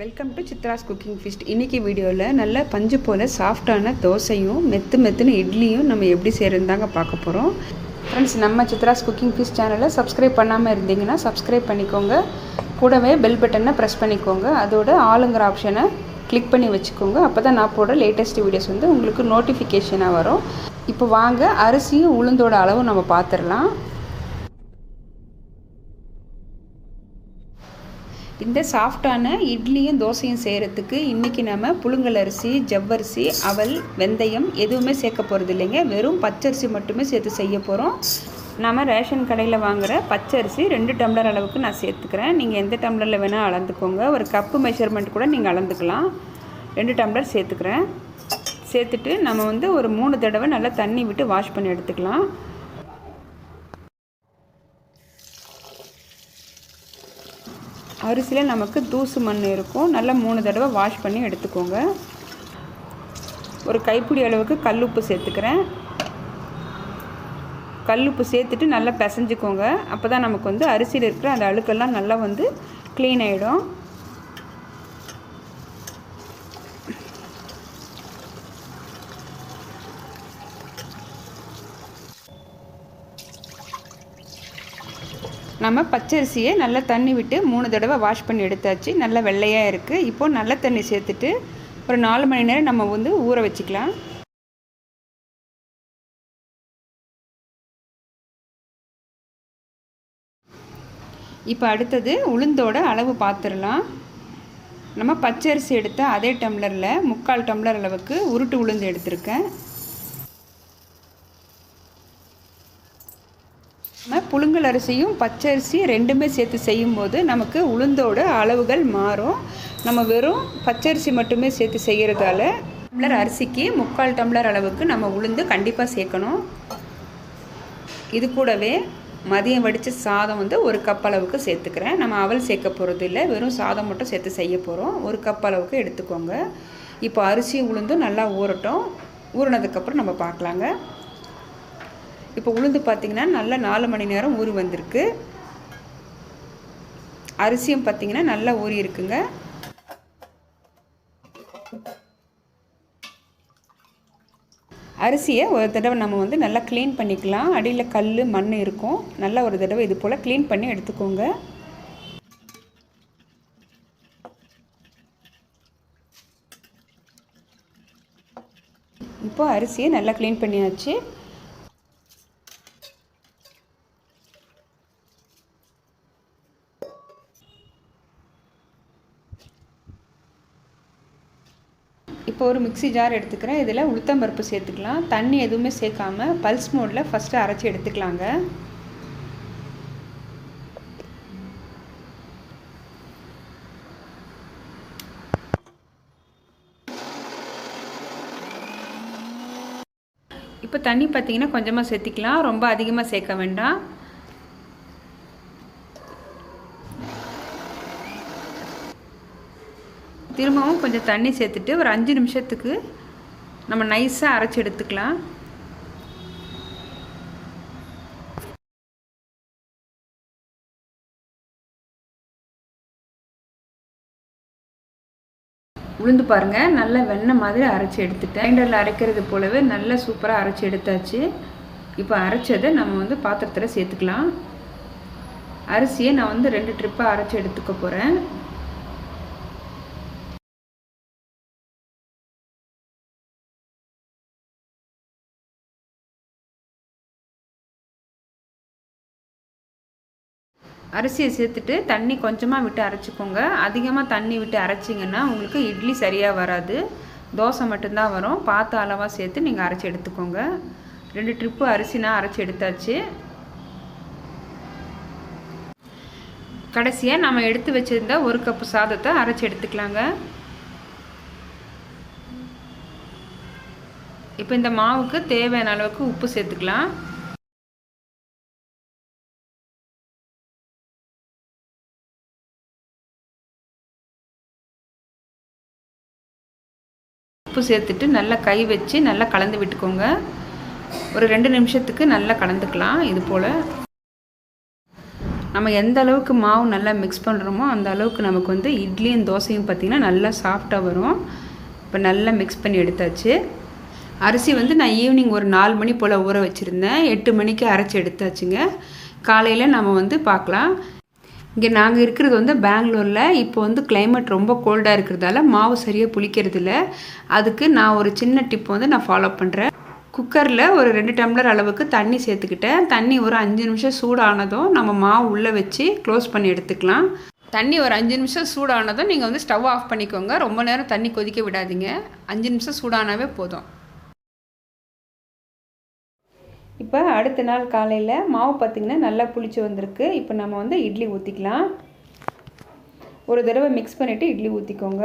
Welcome to Chitra's cooking feast இன்றைக்கி வீடியோவில் நல்ல பஞ்சு போல் சாஃப்டான தோசையும் மெத்து மெத்துன்னு இட்லியும் நம்ம எப்படி செய்கிறதாங்க பார்க்க போகிறோம் ஃப்ரெண்ட்ஸ் நம்ம சித்ராஸ் குக்கிங் ஃபிஷ் சேனலை சப்ஸ்கிரைப் பண்ணாமல் இருந்தீங்கன்னா சப்ஸ்கிரைப் பண்ணிக்கோங்க. கூடவே பெல் பட்டனை ப்ரெஸ் பண்ணிக்கோங்க. அதோட ஆளுங்கிற ஆப்ஷனை கிளிக் பண்ணி வச்சுக்கோங்க. அப்போ தான் நான் போடுற லேட்டஸ்ட் வீடியோஸ் வந்து உங்களுக்கு நோட்டிஃபிகேஷனாக வரும். இப்போ வாங்க அரிசியும் உளுந்தோட அளவு நம்ம பார்த்துடலாம். இந்த சாஃப்டான இட்லியும் தோசையும் செய்கிறதுக்கு இன்றைக்கி நம்ம புழுங்கல் அரிசி ஜவ்வரிசி அவல் வெந்தயம் எதுவுமே சேர்க்க போகிறது இல்லைங்க. வெறும் பச்சரிசி மட்டுமே சேர்த்து செய்ய போகிறோம் நம்ம ரேஷன் கடையில் வாங்குகிற பச்சரிசி ரெண்டு டம்ளர் அளவுக்கு நான் சேர்த்துக்கிறேன். நீங்கள் எந்த டம்ளரில் வேணால் அளந்துக்கோங்க. ஒரு கப்பு மெஷர்மெண்ட் கூட நீங்கள் அளந்துக்கலாம். ரெண்டு டம்ளர் சேர்த்துக்கிறேன். சேர்த்துட்டு நம்ம வந்து ஒரு மூணு தடவை நல்லா தண்ணி விட்டு வாஷ் பண்ணி எடுத்துக்கலாம். அரிசியில் நமக்கு தூசு மண் இருக்கும். நல்லா மூணு தடவை வாஷ் பண்ணி எடுத்துக்கோங்க. ஒரு கைப்பிடி அளவுக்கு கல்லுப்பு சேர்த்துக்கிறேன். கல்லுப்பு சேர்த்துட்டு நல்லா பிசைஞ்சுக்கோங்க. அப்போ தான் நமக்கு வந்து அரிசியில் இருக்கிற அந்த அழுக்கெல்லாம் நல்லா வந்து க்ளீன் ஆகிடும் நம்ம பச்சரிசியை நல்லா தண்ணி விட்டு மூணு தடவை வாஷ் பண்ணி எடுத்தாச்சு. நல்லா வெள்ளையாக இருக்குது இப்போது நல்ல தண்ணி சேர்த்துட்டு ஒரு நாலு மணி நேரம் நம்ம வந்து ஊற வச்சுக்கலாம். இப்போ அடுத்தது உளுந்தோட அளவு பார்த்துடலாம் நம்ம பச்சரிசி எடுத்த அதே டம்ளரில் முக்கால் டம்ளர் அளவுக்கு உருட்டு உளுந்து எடுத்திருக்கேன். நம்ம புழுங்கல் அரிசியும் பச்சரிசி ரெண்டுமே சேர்த்து செய்யும்போது நமக்கு உளுந்தோட அளவுகள் மாறும். நம்ம வெறும் பச்சரிசி மட்டுமே சேர்த்து செய்கிறதால டம்ளர் அரிசிக்கு முக்கால் டம்ளர் அளவுக்கு நம்ம உளுந்து கண்டிப்பாக சேர்க்கணும். இது கூடவே மதியம் வடித்த சாதம் வந்து ஒரு கப் அளவுக்கு சேர்த்துக்கிறேன். நம்ம அவல் சேர்க்க போகிறது இல்லை வெறும் சாதம் மட்டும் சேர்த்து செய்ய போகிறோம் ஒரு கப் அளவுக்கு எடுத்துக்கோங்க. இப்போ அரிசி உளுந்தும் நல்லா ஊறட்டும். ஊறினதுக்கப்புறம் நம்ம பார்க்கலாங்க. இப்போ உளுந்து பார்த்திங்கன்னா நல்லா நாலு மணி நேரம் ஊறி வந்திருக்கு. அரிசியும் பார்த்திங்கன்னா நல்லா ஊறி இருக்குங்க. அரிசியை ஒரு தடவை நம்ம வந்து நல்லா க்ளீன் பண்ணிக்கலாம். அடியில் கல் மண் இருக்கும். நல்லா ஒரு தடவை இது போல் க்ளீன் பண்ணி எடுத்துக்கோங்க. இப்போ அரிசியை நல்லா க்ளீன் பண்ணியாச்சு. இப்போ ஒரு மிக்சி ஜார் எடுத்துக்கிறேன். இதில் உளுத்தம்பருப்பு சேர்த்துக்கலாம். தண்ணி எதுவுமே சேர்க்காம பல்ஸ் மோடில் ஃபஸ்ட்டு அரைச்சி எடுத்துக்கலாங்க. இப்போ தண்ணி பார்த்திங்கன்னா கொஞ்சமாக சேர்த்திக்கலாம். ரொம்ப அதிகமாக சேர்க்க வேண்டாம். திரும்பவும் கொஞ்சம் தண்ணி சேர்த்துட்டு ஒரு அஞ்சு நிமிஷத்துக்கு நம்ம நைஸாக அரைச்சி எடுத்துக்கலாம். உளுந்து பாருங்கள் நல்ல வெண்ணெய் மாதிரி அரைச்சி எடுத்துட்டேன். கிரைண்டரில் அரைக்கிறது போலவே நல்ல சூப்பராக அரைச்சி எடுத்தாச்சு. இப்போ அரைச்சதை நம்ம வந்து பாத்திரத்தில் சேர்த்துக்கலாம். அரிசியை நான் வந்து ரெண்டு ட்ரிப்பாக அரைச்சி எடுத்துக்க போகிறேன் அரிசியை சேர்த்துட்டு தண்ணி கொஞ்சமாக விட்டு அரைச்சிக்கோங்க. அதிகமாக தண்ணி விட்டு அரைச்சிங்கன்னா உங்களுக்கு இட்லி சரியாக வராது. தோசை மட்டும்தான் வரும். பார்த்து அளவாக சேர்த்து நீங்கள் அரைச்சி எடுத்துக்கோங்க. ரெண்டு ட்ரிப்பு அரிசினா அரைச்சி எடுத்தாச்சு. கடைசியாக நம்ம எடுத்து வச்சுருந்த ஒரு கப்பு சாதத்தை அரைச்சி எடுத்துக்கலாங்க. இப்போ இந்த மாவுக்கு தேவையான அளவுக்கு உப்பு சேர்த்துக்கலாம். உப்பு சேர்த்துட்டு நல்லா கை வச்சு நல்லா கலந்து விட்டுக்கோங்க. ஒரு ரெண்டு நிமிஷத்துக்கு நல்லா கலந்துக்கலாம். இது போல் நம்ம எந்த அளவுக்கு மாவு நல்லா மிக்ஸ் பண்ணுறோமோ அந்த அளவுக்கு நமக்கு வந்து இட்லியும் தோசையும் பார்த்திங்கன்னா நல்லா சாஃப்டாக வரும். இப்போ நல்லா மிக்ஸ் பண்ணி எடுத்தாச்சு. அரிசி வந்து நான் ஈவினிங் ஒரு நாலு மணி போல் ஊற வச்சுருந்தேன். எட்டு மணிக்கு அரைச்சி எடுத்தாச்சுங்க. காலையில் நம்ம வந்து பார்க்கலாம் இங்கே நாங்கள் இருக்கிறது வந்து பெங்களூரில். இப்போ வந்து கிளைமேட் ரொம்ப கோல்டாக இருக்கிறதால மாவு சரியாக புளிக்கிறது இல்லை அதுக்கு நான் ஒரு சின்ன டிப் வந்து நான் ஃபாலோ பண்ணுறேன் குக்கரில் ஒரு ரெண்டு டம்ளர் அளவுக்கு தண்ணி சேர்த்துக்கிட்டேன். தண்ணி ஒரு அஞ்சு நிமிஷம் சூடானதும் நம்ம மாவு உள்ளே வச்சு க்ளோஸ் பண்ணி எடுத்துக்கலாம். தண்ணி ஒரு அஞ்சு நிமிஷம் சூடானதும் நீங்கள் வந்து ஸ்டவ் ஆஃப் பண்ணிக்கோங்க. ரொம்ப நேரம் தண்ணி கொதிக்க விடாதீங்க. அஞ்சு நிமிஷம் சூடானாவே போதும். இப்போ அடுத்த நாள் காலையில் மாவு பார்த்திங்கன்னா நல்லா புளிச்சு வந்திருக்கு. இப்போ நம்ம வந்து இட்லி ஊற்றிக்கலாம் ஒரு தடவை மிக்ஸ் பண்ணிவிட்டு இட்லி ஊற்றிக்கோங்க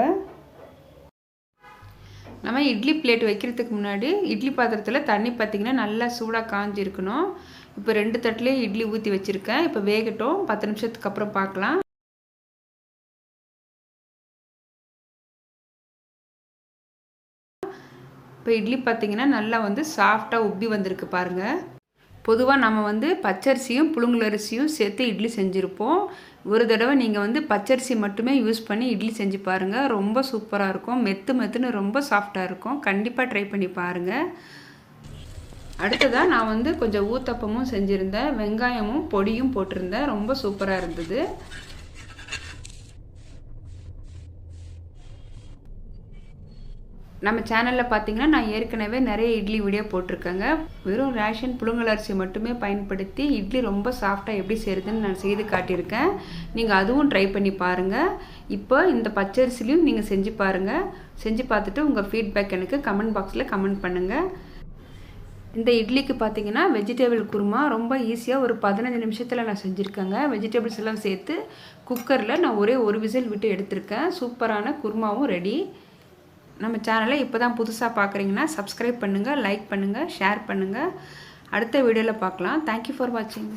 நம்ம இட்லி பிளேட் வைக்கிறதுக்கு முன்னாடி இட்லி பாத்திரத்தில் தண்ணி பார்த்திங்கன்னா நல்லா சூடாக காஞ்சிருக்கணும். இப்போ ரெண்டு தட்டிலே இட்லி ஊற்றி வச்சுருக்கேன். இப்போ வேகட்டும். பத்து நிமிஷத்துக்கு அப்புறம் பார்க்கலாம் இப்போ இட்லி பார்த்திங்கன்னா நல்லா வந்து சாஃப்டாக உப்பி வந்திருக்கு பாருங்கள் பொதுவாக நம்ம வந்து பச்சரிசியும் புழுங்கலரிசியும் சேர்த்து இட்லி செஞ்சுருப்போம். ஒரு தடவை நீங்கள் வந்து பச்சரிசி மட்டுமே யூஸ் பண்ணி இட்லி செஞ்சு பாருங்கள் ரொம்ப சூப்பராக இருக்கும். மெத்து மெத்துன்னு ரொம்ப சாஃப்டாக இருக்கும். கண்டிப்பாக ட்ரை பண்ணி பாருங்கள் அடுத்ததாக நான் வந்து கொஞ்சம் ஊத்தப்பமும் செஞ்சுருந்தேன். வெங்காயமும் பொடியும் போட்டிருந்தேன். ரொம்ப சூப்பராக இருந்தது. நம்ம சேனலில் பார்த்தீங்கன்னா நான் ஏற்கனவே நிறைய இட்லி வீடியோ போட்டிருக்கேங்க. வெறும் ரேஷன் புழுங்கல் அரிசி மட்டுமே பயன்படுத்தி இட்லி ரொம்ப சாஃப்டாக எப்படி செய்கிறதுன்னு நான் செய்து காட்டியிருக்கேன். நீங்கள் அதுவும் ட்ரை பண்ணி பாருங்கள் இப்போ இந்த பச்சரிசிலையும் நீங்கள் செஞ்சு பாருங்கள் செஞ்சு பார்த்துட்டு உங்கள் ஃபீட்பேக் எனக்கு கமெண்ட் பாக்ஸில் கமெண்ட் பண்ணுங்கள் இந்த இட்லிக்கு பார்த்தீங்கன்னா வெஜிடேபிள் குருமா ரொம்ப ஈஸியாக ஒரு பதினஞ்சு நிமிஷத்தில் நான் செஞ்சுருக்கேங்க. வெஜிடபிள்ஸ் எல்லாம் சேர்த்து குக்கரில் நான் ஒரே ஒரு விசில் விட்டு எடுத்திருக்கேன். சூப்பரான குருமாவும் ரெடி நம்ம சேனலை இப்போ தான் புதுசாக பார்க்குறீங்கன்னா சப்ஸ்கிரைப் பண்ணுங்கள் லைக் பண்ணுங்கள் ஷேர் பண்ணுங்கள் அடுத்த வீடியோவில் பார்க்கலாம் தேங்க்யூ ஃபார் வாட்சிங்